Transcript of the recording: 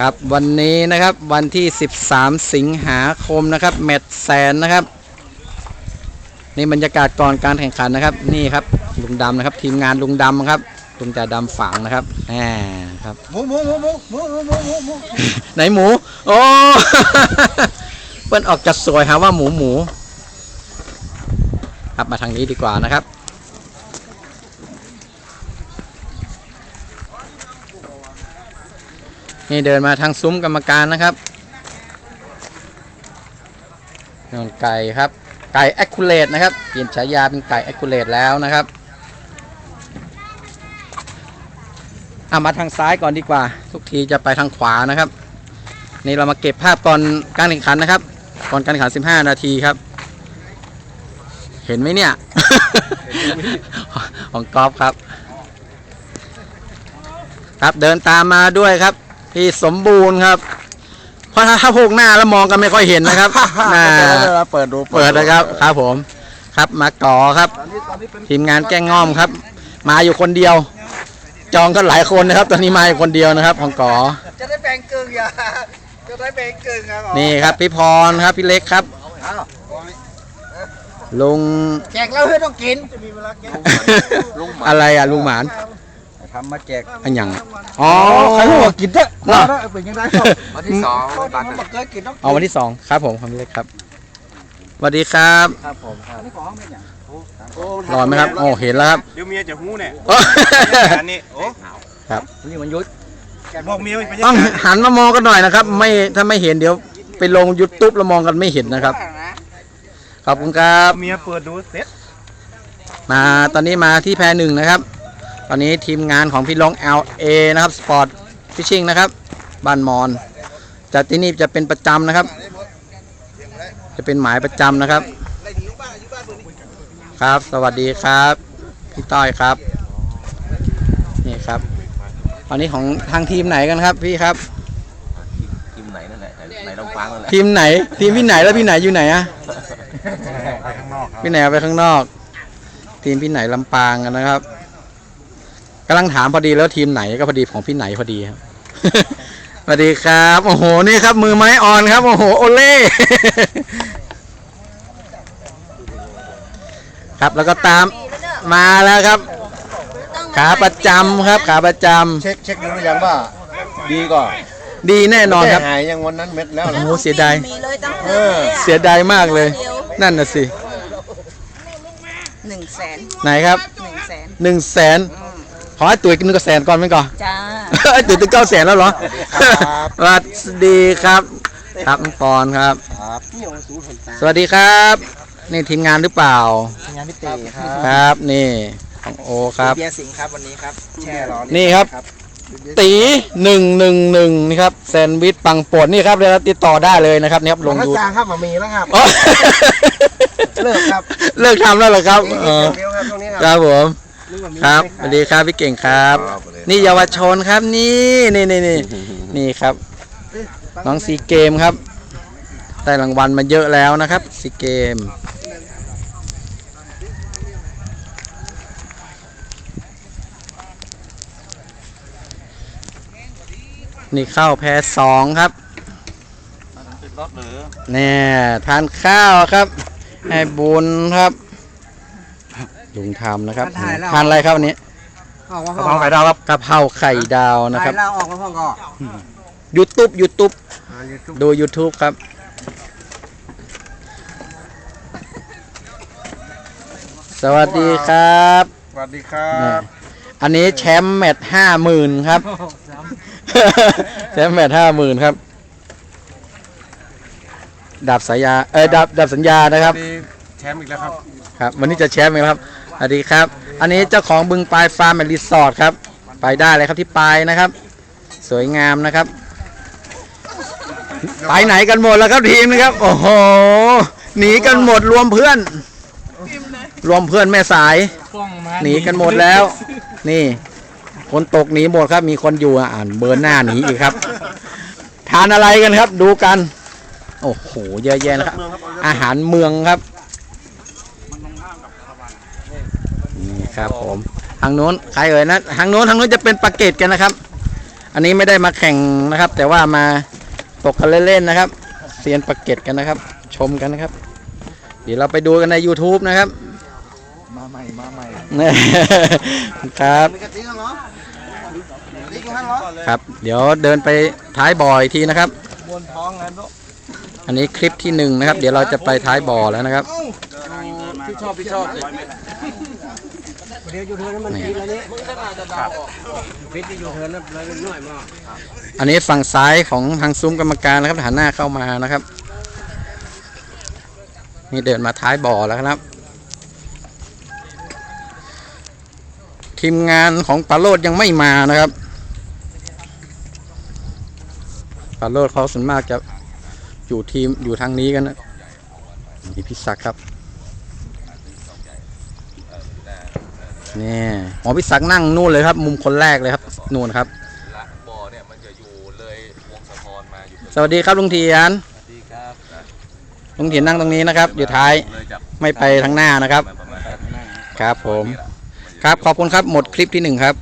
ครับวันนี้นะครับวันที่ 13 สิงหาคมนะครับแมตช์แสนนะครับนี่บรรยากาศก่อนการแข่งขันนะครับ นี่ครับลุงดำนะครับ ทีมงานลุงดำครับลุงจ่าดำฝังนะครับแหมครับหมูหมูหมูหมูหมูหมูหมูหมูหมูไหนหมูโอ้เปิ้นออกจัดสวยหาว่าหมูหมู ครับมาทางนี้ดีกว่านะครับ นี่เดินมาทางซุ้มกรรมการนะครับนนไก่ครับ ไก่แอคคูเลตนะครับ เปลี่ยนฉายาเป็นไก่แอคคูเลตแล้วนะครับอะมาทางซ้ายก่อนดีกว่า ทุกทีจะไปทางขวานะครับ นี่เรามาเก็บภาพก่อนการแข่งขันนะครับ ก่อนการแข่งขัน 15 นาทีครับ เห็นไหมเนี่ย ของกอล์ฟครับ ครับเดินตามมาด้วยครับ พี่สมบูรณ์ครับ เพราะถ้าถ้าโพกหน้าแล้วมองกันไม่ค่อยเห็นนะครับ หน้าเปิดดูเปิดนะครับ ครับผม ครับมาก่อครับตอนนี้ตอนนี้เป็นทีมงานแก้งง่อมครับ มาอยู่คนเดียว จองก็หลายคนนะครับ ตอนนี้มาอยู่คนเดียวนะครับ ของก่อจะได้แบ่งกึ่งอย่าจะได้แบ่งกึ่งอะนี่ครับพี่พรครับพี่เล็กครับอ้าวลุงแจกแล้วเฮ้ยต้องกินจะมีเวลาแจกอะไรอะลุงหมาน ทำมาแจกอันหยังอ๋อใครบอกกินเถอะเหรอเป็นยังไงวันที่สองก็ตัดมันเคยกินต้องเอาวันที่สองครับผมครับพี่เล็กครับสวัสดีครับครับผมครับนี่ของเป็นอย่างรอนไหมครับ โอ้ เห็นแล้วครับ เดี๋ยวเมียจะหู้เนี่ยโอ้อันนี้ โอ้นี่มันยุทธบอกเมียไปต้องหันมามองกันหน่อยนะครับ ไม่ ถ้าไม่เห็นเดี๋ยวไปลงยูทูบแล้วมองกันไม่เห็นนะครับ ขอบคุณครับ เมียเปิดดูเสร็จ มา ตอนนี้มาที่แพรหนึ่งนะครับต อนนี้ทีมงานของพี่ลง LA นะครับสปอร์ตฟิชชิงนะครับบ้านมอนจะที่นี่จะเป็นประจำนะครับ จะเป็นหมายประจำนะครับ ครับสวัสดีครับ พี่ต้อยครับ นี่ครับตอนนี้ของทางทีมไหนกันครับพี่ครับ ทีมไหนนั่นแหละไหนลำปางนั่นแหละทีมไหน ทีมพี่ไหนแล้วพี่ไหนอยู่ไหนอะไปข้างนอกครับพี่ไหนเอาไปข้างนอก ทีมพี่ไหนลำปางกันนะครับ กำลังถามพอดีแล้วทีมไหนก็พอดีของพี่ไหนพอดีครับสวัสดีครับ โอ้โหนี่ครับ มือไม้อ่อนครับโอ้โหโอเล่ครับแล้วก็ตามมาแล้วครับ ขาประจำครับ ขาประจำเช็คเช็คดูหรือยังว่า ดีก่อนดีแน่นอนครับหายยังวันนั้นเม็ดแล้วโอ้โหเสียดายมีเลยตั้งเออเสียดายมากเลย นั่นน่ะสิหนึ่งแสนไหนครับหนึ่งแสนหนึ่งแสนข อให้ตุ๋ยกินกระแสนก่อนไหมก่อนจ้าไอ้ตุ๋ยถึงเก้าแสนแล้วเหรอครับสวัสดีครับ ครับน้องปอนครับ ครับนี่ของสูงคนตาสวัสดีครับ นี่ทีมงานหรือเปล่า งานพี่เต้ครับครับนี่ของโอครับ เบียร์สิงห์ครับวันนี้ครับแช่รอนี่ครับ ตีหนึ่งหนึ่งหนึ่งนี่ครับแซนด์วิชปังป่วนนี่ครับเดี๋ยวติดต่อได้เลยนะครับเนี่ยครับลลงงดูจางครับมามีแล้วครับ อ๋อเลิกครับ เลิกทำแล้วเหรอครับนี่เออเดียวครับตรงนี้คครับรับผมนึกว่ามี ครับไม่สขาวัยสดีครับพี่เก่งครับ นี่เยาวชนครับนี่นี่นี่นี่นี่ครับ น้องซีเกมครับได้รางวัลมาเยอะแล้วนะครับซีเกมนี่ข้าวแพรสองครับติดรถหรือเนี่ยทานข้าวครับ ให้บุญครับ ลุงทำนะครับทานอะไรครับวันนี้ออกมากะเพราไข่ดาวครับกะเพราไข่ดาวนะครับเราออกมาพ่อก็ยูทูบยูทูบอ่า YouTube ดู YouTube ครับ สวัสดีครับ สวัสดีครันี่บอันนี้แชมป์แมตช์ห้าหมื่นครับ แชมป์แมตช์ห้าหมื่นครับ ดับสายยาเอ้ยดับดับสัญญานะครับนี่แชมป์อีกแล้วครับ ครับ วันนี้จะแชมป์ไหมครับส วัสดีครับ อันนี้เจ้าของบึงปลายฟาร์มแอนด์รีสอร์ทครับ ไปได้เลยครับที่ปลายนะครับ สวยงามนะครับ ไปไหนกันหมดแล้วครับทีมนะครับ โอ้โห หนีกันหมดรวมเพื่อน รวมเพื่อนแม่สาย หนีกันหมดแล้ว นี่ คนตกหนีหมดครับ มีคนอยู่อ่านเบิร์นหน้าหนีอีกครับ ทานอะไรกันครับ ดูกัน โอ้โห เยอะแยะนะครับ อาหารเมืองครับ ครับผมทางโน้นใครเอ่ยนะทางโน้นทางโน้นจะเป็นปลาเกตกันนะครับ อันนี้ไม่ได้มาแข่งนะครับ แต่ว่ามาตกกันเล่นๆนะครับเซียนประเก็ตกันนะครับ ชมกันนะครับ เดี๋ยวเราไปดูกันใน YouTube นะครับ มาใหม่มาใหม่ครับมีกระติ้งกันเหรอติ้งกันเหรอครับ เดี๋ยวเดินไปท้ายบ่ออีกทีนะครับบนท้องกันลูกอันนี้คลิปที่หนึ่งนะครับ เดี๋ยวเราจะไปท้ายบ่อแล้วนะครับพี่ชอบพี่ชอบ เดี๋ยวยูเทิร์นมันฟิตแล้วนี่ฟิตที่ยูเทิร์นนั้นเลยน้อยมากอันนี้ฝั่งซ้ายของทางซุ้มกรรมการนะครับหันหน้าเข้ามานะครับนี่เดินมาท้ายบ่อแล้วครับ ทีมงานของปาโรดยังไม่มานะครับปาโรดเขาส่วนมากจะอยู่ทีมอยู่ทางนี้กันนะนี่พิศักดิ์ครับ นี่หมอพิศักดิ์นั่งนู่นเลยครับ มุมคนแรกเลยครับ นู่นครับละบ่อเนี่ยมันจะอยู่เลยวงสะพรมาอยู่สวัสดีครับลุงเทียนดีครับลุงเทียนนั่งตรงนี้นะครับ อยู่ท้ายเลยจับไม่ไปทางหน้านะครับประมาณนั้นครับผม ครับขอบคุณครับหมดคลิปที่หนึ่งครับ